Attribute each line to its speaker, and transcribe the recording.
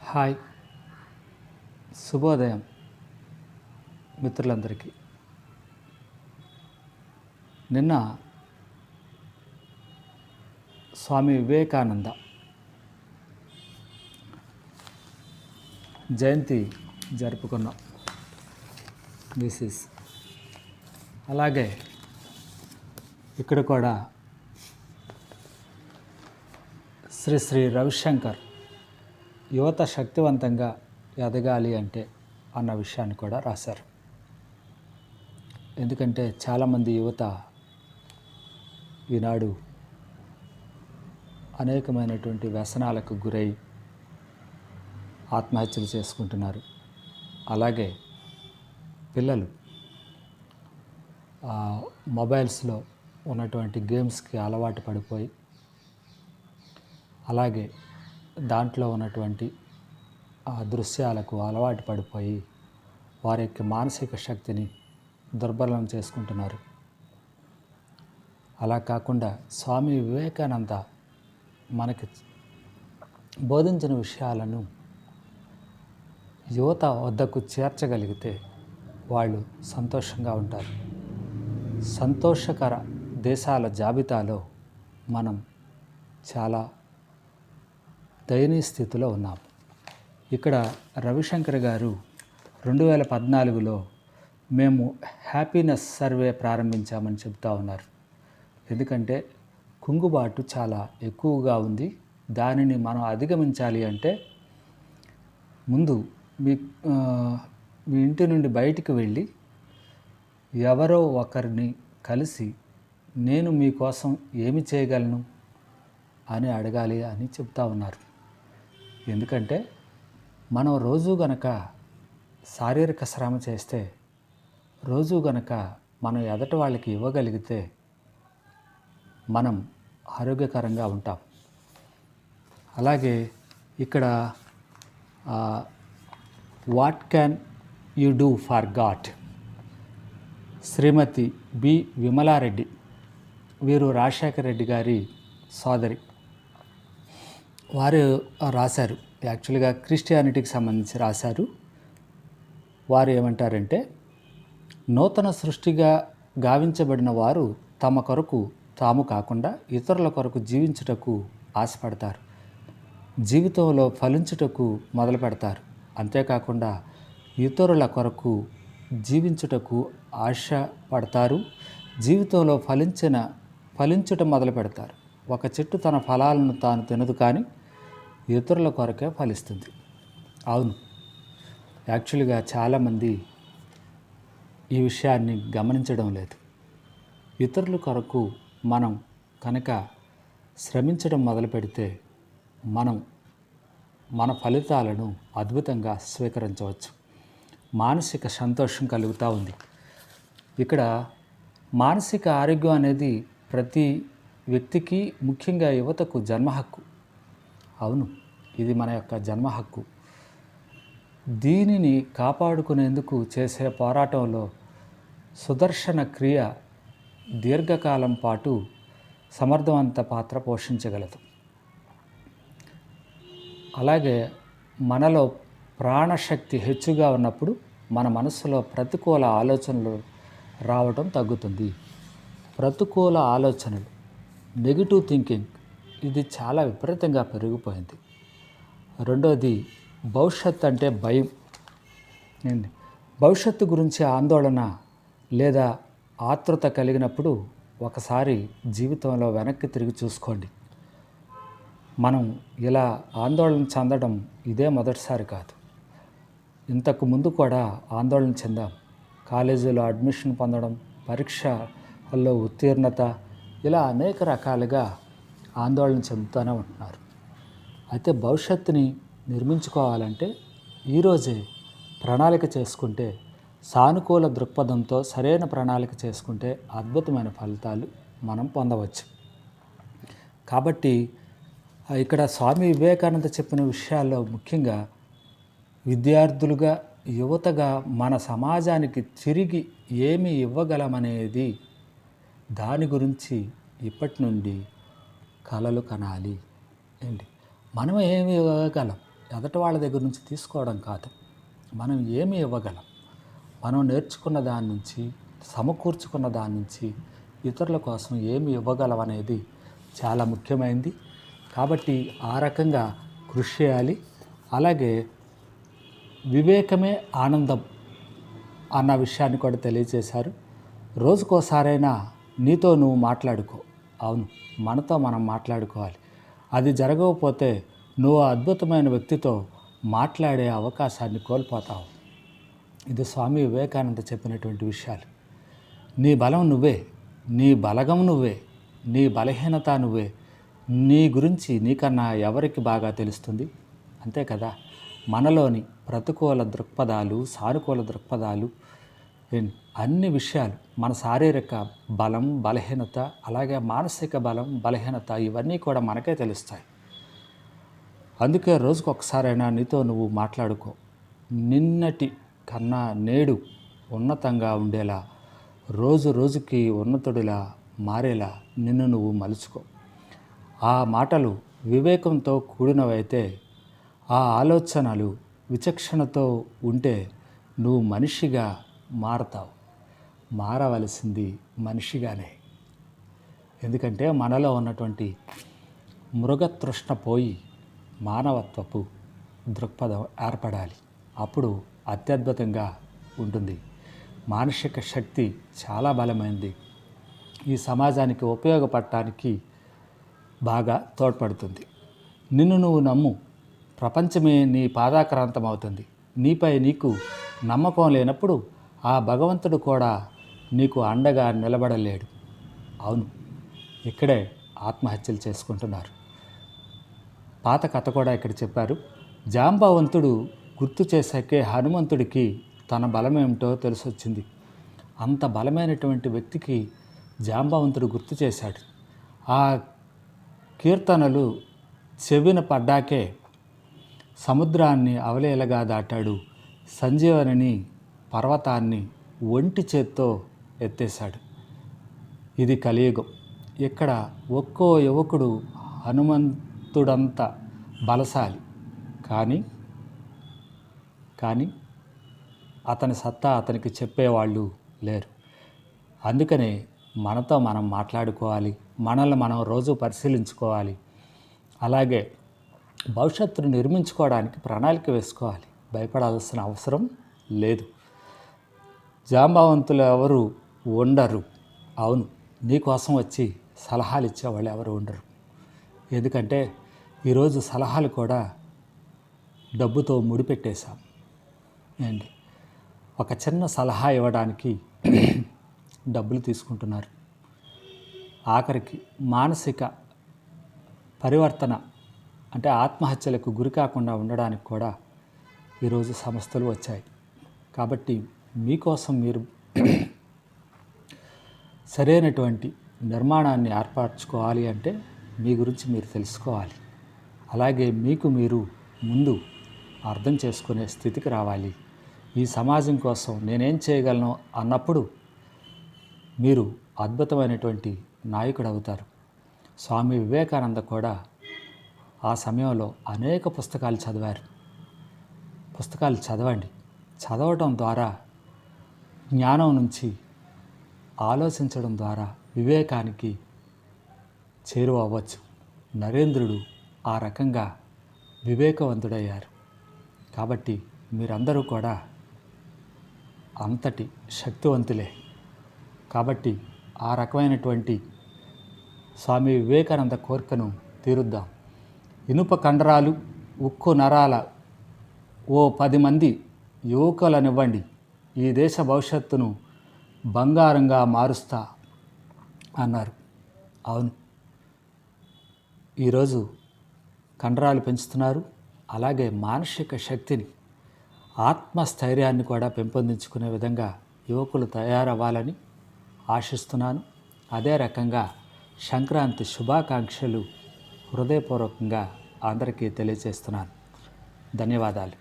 Speaker 1: Hi. శుభోదయం మిత్రులందరికీ. నిన్న స్వామి వివేకానంద జయంతి జరుపుకున్నాం దిస్ ఇస్ అలాగే ఇక్కడ కూడా శ్రీ శ్రీ రవిశంకర్ యువత శక్తివంతంగా ఎదగాలి అంటే అన్న విషయాన్ని కూడా రాశారు. ఎందుకంటే చాలామంది యువత ఈనాడు అనేకమైనటువంటి వ్యసనాలకు గురై ఆత్మహత్యలు చేసుకుంటున్నారు. అలాగే పిల్లలు మొబైల్స్లో ఉన్నటువంటి గేమ్స్కి అలవాటు పడిపోయి అలాగే దాంట్లో ఉన్నటువంటి ఆ దృశ్యాలకు అలవాటు పడిపోయి వారి యొక్క మానసిక శక్తిని దుర్బలం చేసుకుంటున్నారు. అలా కాకుండా స్వామి వివేకానంద మనకి బోధించిన విషయాలను యువత వద్దకు చేర్చగలిగితే వాళ్ళు సంతోషంగా ఉంటారు. సంతోషకర దేశాల జాబితాలో మనం చాలా దయనీయ స్థితిలో ఉన్నాం. ఇక్కడ రవిశంకర్ గారు రెండు వేల పద్నాలుగులో మేము హ్యాపీనెస్ సర్వే ప్రారంభించామని చెప్తా ఉన్నారు. ఎందుకంటే కుంగుబాటు చాలా ఎక్కువగా ఉంది. దానిని మనం అధిగమించాలి అంటే ముందు మీ మీ ఇంటి నుండి బయటికి వెళ్ళి ఎవరో ఒకరిని కలిసి నేను మీకోసం ఏమి చేయగలను అని అడగాలి అని చెప్తా ఉన్నారు. ఎందుకంటే మనం రోజు గనక శారీరక శ్రమ చేస్తే రోజు గనక మనం ఎదటి వాళ్ళకి ఇవ్వగలిగితే మనం ఆరోగ్యకరంగా ఉంటాం. అలాగే ఇక్కడ what can you do for god Shrimati B Vimalareddy వీరు రాజశేఖర రెడ్డి గారి సోదరి. వారు రాశారు. యాక్చువల్గా క్రిస్టియానిటీకి సంబంధించి రాశారు. వారు ఏమంటారంటే నూతన సృష్టిగా గావించబడిన వారు తమ కొరకు తాము కాకుండా ఇతరుల కొరకు జీవించుటకు ఆశపడతారు. జీవితంలో ఫలించుటకు మొదలు పెడతారు. అంతేకాకుండా ఇతరుల కొరకు జీవించుటకు ఆశ పడతారు జీవితంలో ఫలించిన ఫలించుట మొదలు పెడతారు. ఒక చెట్టు తన ఫలాలను తాను తినదు కానీ ఇతరుల కొరకే ఫలిస్తుంది. అవును. యాక్చువల్గా చాలామంది ఈ విషయాన్ని గమనించడం లేదు. ఇతరుల కొరకు మనం కనుక శ్రమించడం మొదలు పెడితే మనం మన ఫలితాలను అద్భుతంగా స్వీకరించవచ్చు. మానసిక సంతోషం కలుగుతూ ఉంది. ఇక్కడ మానసిక ఆరోగ్యం అనేది ప్రతి వ్యక్తికి ముఖ్యంగా యువతకు జన్మ హక్కు. అవును ఇది మన యొక్క జన్మ హక్కు. దీనిని కాపాడుకునేందుకు చేసే పోరాటంలో సుదర్శన క్రియ దీర్ఘకాలం పాటు సమర్థవంత పాత్ర పోషించగలదు. అలాగే మనలో ప్రాణశక్తి హెచ్చుగా ఉన్నప్పుడు మన మనసులో ప్రతికూల ఆలోచనలు రావడం తగ్గుతుంది. ప్రతికూల ఆలోచనలు నెగిటివ్ థింకింగ్ ఇది చాలా విపరీతంగా పెరిగిపోయింది. రెండోది భవిష్యత్ అంటే భయం. భవిష్యత్తు గురించి ఆందోళన లేదా ఆతృత కలిగినప్పుడు ఒకసారి జీవితంలో వెనక్కి తిరిగి చూసుకోండి. మనం ఇలా ఆందోళన చెందడం ఇదే మొదటిసారి కాదు. ఇంతకు ముందు కూడా ఆందోళన చెందాం. కాలేజీలో అడ్మిషన్ పొందడం పరీక్షల్లో ఉత్తీర్ణత ఇలా అనేక రకాలుగా ఆందోళన చెందుతూనే ఉంటున్నారు. అయితే భవిష్యత్తుని నిర్మించుకోవాలంటే ఈరోజే ప్రణాళిక చేసుకుంటే సానుకూల దృక్పథంతో సరైన ప్రణాళిక చేసుకుంటే అద్భుతమైన ఫలితాలు మనం పొందవచ్చు. కాబట్టి ఇక్కడ స్వామి వివేకానంద చెప్పిన విషయాల్లో ముఖ్యంగా విద్యార్థులుగా యువతగా మన సమాజానికి తిరిగి ఏమి ఇవ్వగలమనేది దాని గురించి ఇప్పటి నుండి కలలు కనాలి. ఏంటి? మనం ఏమి ఇవ్వగలం? ఎదటి వాళ్ళ దగ్గర నుంచి తీసుకోవడం కాదు. మనం ఏమి ఇవ్వగలం? మనం నేర్చుకున్న దాని నుంచి సమకూర్చుకున్న దాని నుంచి ఇతరుల కోసం ఏమి ఇవ్వగలం అనేది చాలా ముఖ్యమైనది కాబట్టి ఆ రకంగా కృషి చేయాలి. అలాగే వివేకమే ఆనందం అన్న విషయాన్ని కూడా తెలియజేశారు. రోజుకోసారైనా నీతో నువ్వు మాట్లాడుకో. అవును మనతో మనం మాట్లాడుకోవాలి. అది జరగకపోతే నువ్వు అద్భుతమైన వ్యక్తితో మాట్లాడే అవకాశాన్ని కోల్పోతావు. ఇది స్వామి వివేకానంద చెప్పినటువంటి విషయాలు. నీ బలం నువ్వే నీ బలగం నువ్వే నీ బలహీనత నువ్వే. నీ గురించి నీకన్నా ఎవరికి బాగా తెలుస్తుంది? అంతే కదా? మనలోని ప్రతికూల దృక్పథాలు సానుకూల దృక్పథాలు అన్ని విషయాలు మన శారీరక బలం బలహీనత అలాగే మానసిక బలం బలహీనత ఇవన్నీ కూడా మనకే తెలుస్తాయి. అందుకే రోజుకు ఒకసారైనా నీతో నువ్వు మాట్లాడుకో. నిన్నటి కన్నా నేడు ఉన్నతంగా ఉండేలా రోజు రోజుకి ఉన్నతుడిలా మారేలా నిన్ను నువ్వు మలుచుకో. ఆ మాటలు వివేకంతో కూడినవైతే ఆ ఆలోచనలు విచక్షణతో ఉంటే నువ్వు మనిషిగా మారతావు. మారవలసింది మనిషిగానే. ఎందుకంటే మనలో ఉన్నటువంటి మృగతృష్ణ పోయి మానవత్వపు దృక్పథం ఏర్పడాలి. అప్పుడు అత్యద్భుతంగా ఉంటుంది. మానసిక శక్తి చాలా బలమైంది. ఈ సమాజానికి ఉపయోగపడటానికి బాగా తోడ్పడుతుంది. నిన్ను నువ్వు నమ్ము. ప్రపంచమే నీ పాదాక్రాంతం అవుతుంది నీపై నీకు నమ్మకం లేనప్పుడు ఆ భగవంతుడు కూడా నీకు అండగా నిలబడలేడు. అవును ఇక్కడే ఆత్మహత్యలు చేసుకుంటున్నారు. పాత కథ కూడా ఇక్కడ చెప్పారు. జాంబవంతుడు గుర్తు చేశాకే హనుమంతుడికి తన బలమేమిటో తెలిసొచ్చింది. అంత బలమైనటువంటి వ్యక్తికి జాంబవంతుడు గుర్తు చేశాడు. ఆ కీర్తనలు చెవిన పడ్డాకే సముద్రాన్ని అవలేలగా దాటాడు సంజీవనిని పర్వతాన్ని ఒంటి చేత్తో ఎత్తేశాడు. ఇది కలియుగం. ఇక్కడ ఒక్కో యువకుడు హనుమంతుడంత బలశాలి. కానీ కానీ అతని సత్తా అతనికి చెప్పేవాళ్ళు లేరు. అందుకనే మనతో మనం మాట్లాడుకోవాలి. మనల్ని మనం రోజు పరిశీలించుకోవాలి. అలాగే భవిష్యత్తును నిర్మించుకోవడానికి ప్రణాళిక వేసుకోవాలి. భయపడాల్సిన అవసరం లేదు. జాంబవంతులు ఎవరు ఉండరు. అవును నీకోసం వచ్చి సలహాలు ఇచ్చేవాళ్ళు ఎవరు ఉండరు. ఎందుకంటే ఈరోజు సలహాలు కూడా డబ్బుతో ముడిపెట్టేశాం. ఏంటి? ఒక చిన్న సలహా ఇవ్వడానికి డబ్బులు తీసుకుంటున్నారు. ఆఖరికి మానసిక పరివర్తన అంటే ఆత్మహత్యలకు గురి కాకుండా ఉండడానికి కూడా ఈరోజు సంస్థలు వచ్చాయి. కాబట్టి మీకోసం మీరు సరైనటువంటి నిర్మాణాన్ని ఏర్పరచుకోవాలి అంటే మీ గురించి మీరు తెలుసుకోవాలి. అలాగే మీకు మీరు ముందు అర్థం చేసుకునే స్థితికి రావాలి. ఈ సమాజం కోసం నేనేం చేయగలను అన్నప్పుడు మీరు అద్భుతమైనటువంటి నాయకుడు అవుతారు స్వామి వివేకానంద కూడా ఆ సమయంలో అనేక పుస్తకాలు చదివారు. పుస్తకాలు చదవండి. చదవటం ద్వారా జ్ఞానం నుంచి ఆలోచించడం ద్వారా వివేకానికి చేరువ అవ్వచ్చు నరేంద్రుడు ఆ రకంగా వివేకవంతుడయ్యారు. కాబట్టి మీరందరూ కూడా అంతటి శక్తివంతులే. కాబట్టి ఆ రకమైనటువంటి స్వామి వివేకానంద కోరికను తీరుద్దాం. ఇనుప కండరాలు ఉక్కు నరాల ఓ పది మంది యువకులనివ్వండి. ఈ దేశ భవిష్యత్తును బంగారంగా మారుస్తా అన్నారు. అవును. ఈరోజు కండరాలు పెంచుతున్నారు. అలాగే మానసిక శక్తిని ఆత్మస్థైర్యాన్ని కూడా పెంపొందించుకునే విధంగా యువకులు తయారవ్వాలని ఆశిస్తున్నాను. అదే రకంగా సంక్రాంతి శుభాకాంక్షలు హృదయపూర్వకంగా అందరికీ తెలియజేస్తున్నాను. ధన్యవాదాలు.